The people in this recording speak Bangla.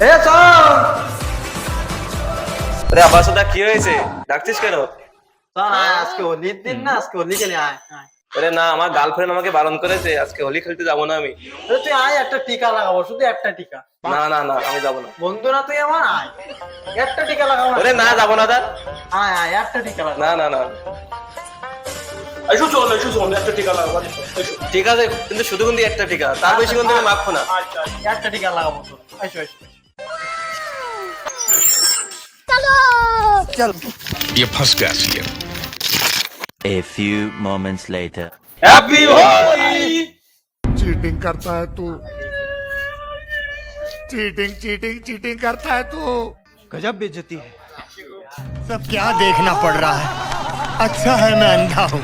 এ চল। আরে দা কি হয়েছে? ডাকছিস কেন? চল আজকে হোলির দিন না আজকে হোলি খেলে আয়। আরে না আমার গার্লফ্রেন্ড আমাকে বারণ করেছে আজকে হোলি খেলতে যাব না আমি। আরে তুই আয় একটা টিকা লাগাবো শুধু একটা টিকা। না না না আমি যাব না। বন্ধু না তুই আমার আয়। একটা টিকা লাগাবো আরে না যাব না দা আয় আয় একটা টিকা লাগাবো। না না না। এসো চল এসো চল একটা টিকা লাগাবো এসো এসো। ঠিক আছে কিন্তু শুধু কিন্তু একটা টিকা তার বেশি কিন্তু আমি মাখবো না। আচ্ছা আচ্ছা। একটা টিকা লাগাবো তোর। এসো এসো। चल। ये फंस गया CA a few moments later happy Holi cheating करता है तू। चीटिंग चीटिंग चीटिंग करता है तू। गजब बेइज्जती है। सब क्या देखना पड़ रहा है। अच्छा है मैं अंधा हूँ।